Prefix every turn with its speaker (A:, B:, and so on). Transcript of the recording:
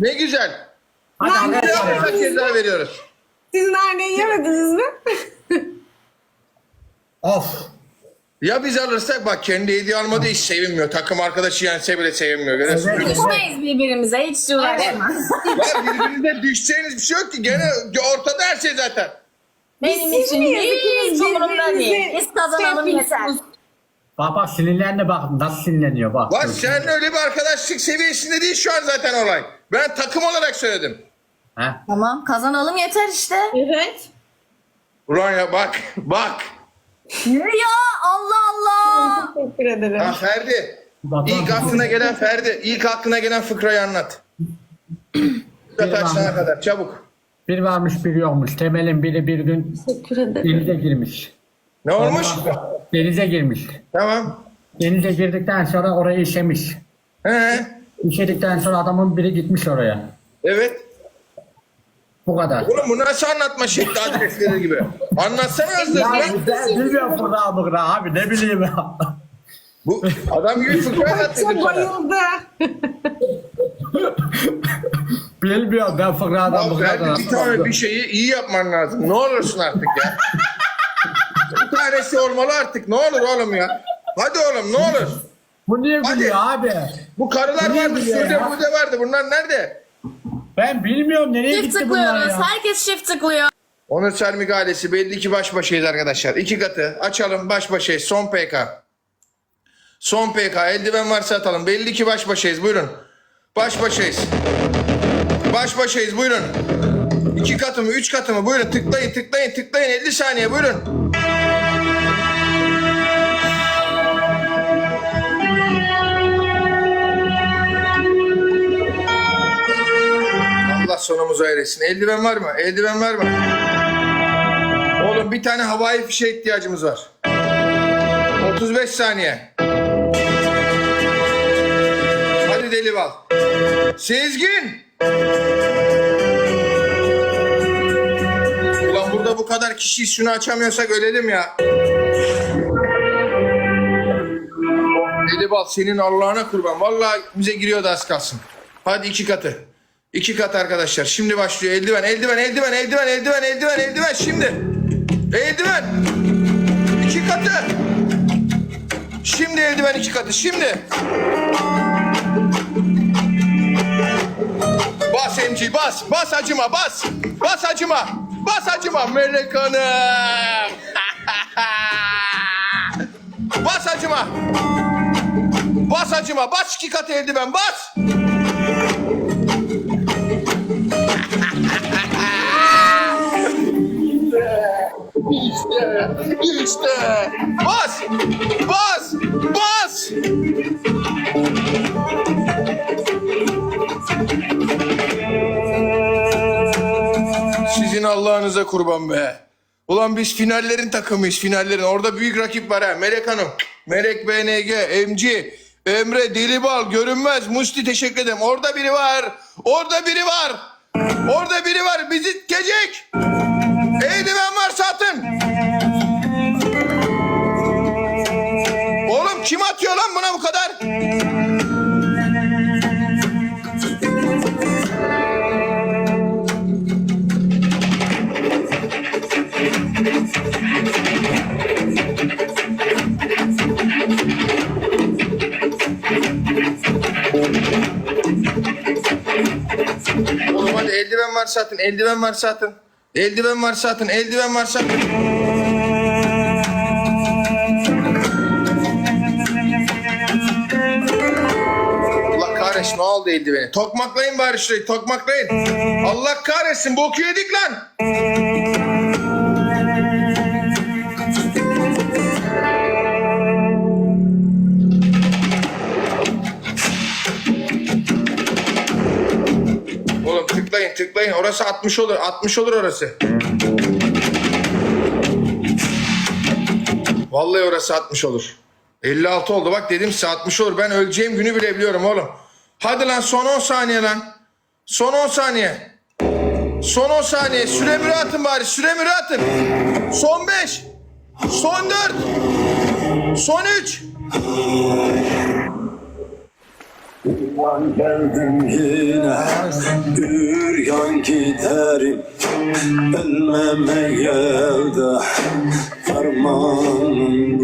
A: Ne güzel.
B: Hadi
A: Bir
B: arkadaşlar.
A: daha ceza veriyoruz.
C: Siz naneyi yemediniz mi?
B: Of.
A: Ya biz alırsak bak kendi hediye almadı hiç sevinmiyor. Takım arkadaşı yense bile sevinmiyor. Görüyorsun.
B: Evet.
D: Düşmeyiz birbirimize hiç uğraşma.
A: Ya birbirinize düşeceğiniz bir şey yok ki. Gene ortada her şey zaten.
D: Benim
C: Siz
D: için
C: ikiniz
D: hiç umurumda değil.
C: birbirinize
D: Biz kazanalım
C: şey
D: yeter.
B: Bak bak sinirlerine bak nasıl sinirleniyor bak.
A: Var sen öyle bir arkadaşlık seviyesinde değil şu an zaten olay. Ben takım olarak söyledim.
B: Ha?
D: Tamam kazanalım yeter işte.
C: Evet.
A: Ulan ya bak bak.
D: Ya Allah Allah.
C: Teşekkür ederim.
A: Ha Ferdi. İlk aklına gelen Ferdi. İlk aklına gelen fıkrayı anlat. Kat açana kadar çabuk.
B: Bir varmış bir yokmuş. Temelin biri bir gün
C: Teşekkür ederim.
B: denize girmiş.
A: Ne olmuş?
B: Denize girmiş.
A: Tamam.
B: Denize girdikten sonra orayı işemiş.
A: He.
B: İşedikten sonra adamın biri gitmiş oraya.
A: Evet.
B: Bu kadar.
A: Oğlum bu nasıl anlatma şekli adresleri gibi? Anlatsana hızlı.
B: Ya ben bilmiyorum burada burada abi ne bileyim ya.
A: Bu adam gibi fıkra anlattı.
C: Bayıldı.
B: Bilmiyorum ben fıkradan kadar.
A: bir tane bir şeyi iyi yapman lazım. Ne olursun artık ya. bir tanesi olmalı artık. Ne olur oğlum ya. Hadi oğlum ne olur.
B: Bu niye
A: Hadi.
B: gülüyor abi?
A: Bu karılar
B: Niye
A: vardı, şurada
B: ya?
A: burada vardı. Bunlar nerede?
B: Ben bilmiyorum nereye
D: Çift
B: gitti bunlar
D: tıklıyoruz.
B: ya.
D: Herkes çift tıklıyor.
A: Onur Sermik ailesi belli ki baş başayız arkadaşlar. İki katı açalım baş başayız. Son PK. Son PK. Eldiven varsa atalım. Belli ki baş başayız. Buyurun. Baş başayız. Baş başayız. Buyurun. İki katı mı? Üç katı mı? Buyurun tıklayın tıklayın tıklayın. 50 saniye buyurun. Allah sonumuzu ayırsın. Eldiven var mı? Eldiven var mı? Oğlum bir tane havai fişe ihtiyacımız var. 35 saniye. Hadi deli bal. Sezgin. Ulan burada bu kadar kişiyiz şunu açamıyorsak ölelim ya. Deli bal senin Allah'ına kurban. Vallahi bize giriyordu az kalsın. Hadi iki katı. İki kat arkadaşlar. Şimdi başlıyor. Eldiven, eldiven, eldiven, eldiven, eldiven, eldiven, eldiven. Şimdi. Eldiven. İki katı. Şimdi eldiven iki katı. Şimdi. Bas MC bas. Bas acıma bas. Bas acıma. Bas acıma. Melek Hanım. bas acıma. Bas acıma. Bas iki katı eldiven bas. İşte. Bas, bas, bas. Sizin Allah'ınıza kurban be. Ulan biz finallerin takımıyız finallerin. Orada büyük rakip var ha. Melek Hanım, Melek BNG, MC, Emre, Delibal, Görünmez, Musti teşekkür ederim. Orada biri var. Orada biri var. Orada biri var. Bizi itecek. Eldiven var satın. Kim atıyor lan buna bu kadar? Oğlum hadi eldiven var satın, eldiven var satın. Eldiven var satın, eldiven var satın. Ne oldu eldiveni? Tokmaklayın bari şurayı tokmaklayın. Allah kahretsin boku yedik lan. Oğlum tıklayın tıklayın orası 60 olur 60 olur orası. Vallahi orası 60 olur. 56 oldu bak dedim size 60 olur. Ben öleceğim günü bile biliyorum oğlum. Hadi lan son 10 saniye lan. Son 10 saniye. Son 10 saniye. Süre müre atın bari. Süre müre atın. Son 5. Son 4. Son 3.
E: Yan geldim yine Üryan giderim Ölmeme yelde Fermanım